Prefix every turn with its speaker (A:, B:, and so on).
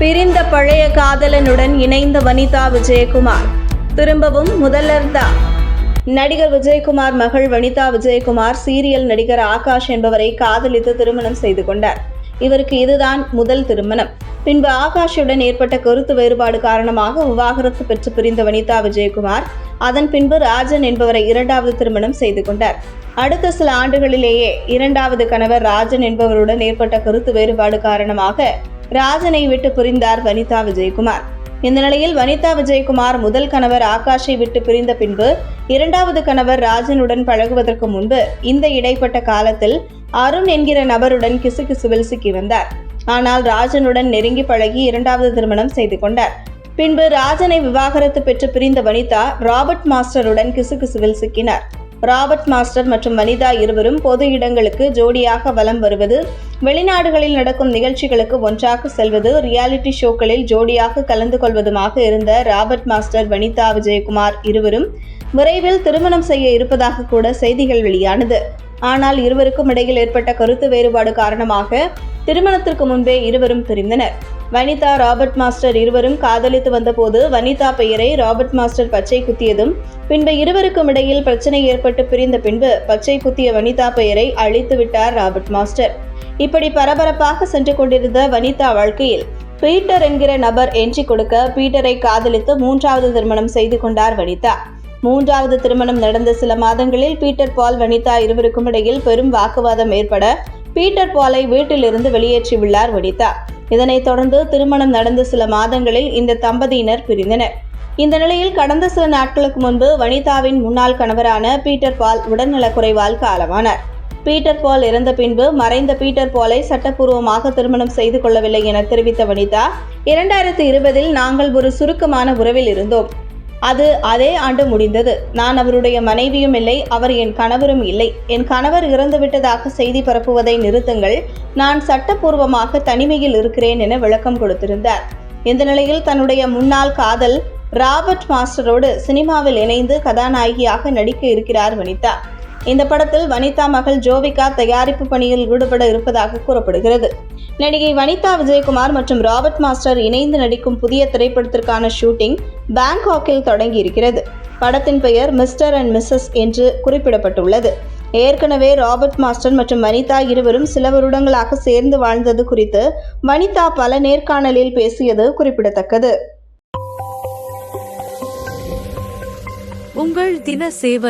A: பிரிந்த பழைய காதலனுடன் இணைந்த வனிதா விஜயகுமார். திரும்பவும் முதல்வர் தான் நடிகர் விஜயகுமார் மகள் வனிதா விஜயகுமார் சீரியல் நடிகர் ஆகாஷ் என்பவரை காதலித்து திருமணம் செய்து கொண்டார். இவருக்கு இதுதான் முதல் திருமணம். பின்பு ஆகாஷுடன் ஏற்பட்ட கருத்து வேறுபாடு காரணமாக விவாகரத்து பெற்று பிரிந்த வனிதா விஜயகுமார் அதன் பின்பு ராஜன் என்பவரை இரண்டாவது திருமணம் செய்து கொண்டார். அடுத்த சில ஆண்டுகளிலேயே இரண்டாவது கணவர் ராஜன் என்பவருடன் ஏற்பட்ட கருத்து வேறுபாடு காரணமாக ராஜனை விட்டு பிரிந்தார் வனிதா விஜயகுமார். இந்த நிலையில் வனிதா விஜயகுமார் முதல் கணவர் ஆகாஷை விட்டு பிரிந்த பின்பு இரண்டாவது கணவர் ராஜனுடன் பழகுவதற்கு முன்பு இந்த இடைப்பட்ட காலத்தில் அருண் என்கிற நபருடன் கிசுகிசுவில் சிக்கி வந்தார் ஆனால் ராஜனுடன் நெருங்கி பழகி இரண்டாவது திருமணம் செய்து கொண்டார். பின்பு ராஜனை விவாகரத்து பெற்று பிரிந்த வனிதா ராபர்ட் மாஸ்டருடன் கிசுகிசுவில் சிக்கினார். ராபர்ட் மாஸ்டர் மற்றும் வனிதா இருவரும் பொது இடங்களுக்கு ஜோடியாக வலம் வருவது வெளிநாடுகளில் நடக்கும் நிகழ்ச்சிகளுக்கு ஒன்றாக செல்வது ரியாலிட்டி ஷோக்களில் ஜோடியாக கலந்து கொள்வதுமாக இருந்த ராபர்ட் மாஸ்டர் வனிதா விஜயகுமார் இருவரும் விரைவில் திருமணம் செய்ய இருப்பதாக கூட செய்திகள் வெளியானது. ஆனால் இருவருக்கும் இடையில் ஏற்பட்ட கருத்து வேறுபாடு காரணமாக திருமணத்திற்கு முன்பே இருவரும் பிரிந்தனர். வனிதா ராபர்ட் மாஸ்டர் இருவரும் காதலித்து வந்தபோது வனிதா பெயரை ராபர்ட் மாஸ்டர் பச்சை குத்தியதும் பின்பு இருவருக்கும் இடையில் பிரச்சனை ஏற்பட்டு பிரிந்த பின்பு பச்சை குத்திய வனிதா பெயரை அழித்து விட்டார் ராபர்ட் மாஸ்டர். இப்படி பரபரப்பாக சென்று கொண்டிருந்த வனிதா வாழ்க்கையில் பீட்டர் என்கிற நபர் என்ட்ரி கொடுக்க பீட்டரை காதலித்து மூன்றாவது திருமணம் செய்து கொண்டார் வனிதா. மூன்றாவது திருமணம் நடந்த சில மாதங்களில் பீட்டர் பால் வனிதா இருவருக்கும் இடையில் பெரும் வாக்குவாதம் ஏற்பட பீட்டர் பாலை வீட்டிலிருந்து வெளியேற்றியுள்ளார் வனிதா. இதனைத் தொடர்ந்து திருமணம் நடந்த சில மாதங்களில் இந்த தம்பதியினர் பிரிந்தனர். இந்த நிலையில் கடந்த சில நாட்களுக்கு முன்பு வனிதாவின் முன்னாள் கணவரான பீட்டர் பால் உடல்நலக்குறைவால் காலமானார். பீட்டர் பால் இறந்த பின்பு மறைந்த பீட்டர் பாலை சட்டப்பூர்வமாக திருமணம் செய்து கொள்ளவில்லை என தெரிவித்த வனிதா இரண்டாயிரத்தி இருபதில் நாங்கள் ஒரு சுருக்கமான உறவில் இருந்தோம். அது அதே ஆண்டு முடிந்தது. நான் அவருடைய மனைவியும் இல்லை அவர் என் கணவரும் இல்லை. என் கணவர் இறந்துவிட்டதாக செய்தி பரப்புவதை நிறுத்துங்கள். நான் சட்டப்பூர்வமாக தனிமையில் இருக்கிறேன் என விளக்கம் கொடுத்திருந்தார். இந்த நிலையில் தன்னுடைய முன்னாள் காதல் ராபர்ட் மாஸ்டரோடு சினிமாவில் இணைந்து கதாநாயகியாக நடிக்க இருக்கிறார் வனிதா. இந்த படத்தில் வனிதா மகள் ஜோவிகா தயாரிப்பு பணியில் ஈடுபட இருப்பதாக கூறப்படுகிறது. நடிகை வனிதா விஜயகுமார் மற்றும் ராபர்ட் மாஸ்டர் இணைந்து நடிக்கும் புதிய திரைப்படத்திற்கான ஷூட்டிங் பேங்காக்கில் தொடங்கி இருக்கிறது படத்தின் பெயர் மிஸ்டர் அண்ட் மிஸ்ஸஸ் என்று குறிப்பிடப்பட்டுள்ளது. ஏற்கனவே ராபர்ட் மாஸ்டர் மற்றும் வனிதா இருவரும் சில வருடங்களாக சேர்ந்து வாழ்ந்தது குறித்து வனிதா பல நேர்காணலில் பேசியது குறிப்பிடத்தக்கது.
B: உங்கள் தின சேவல்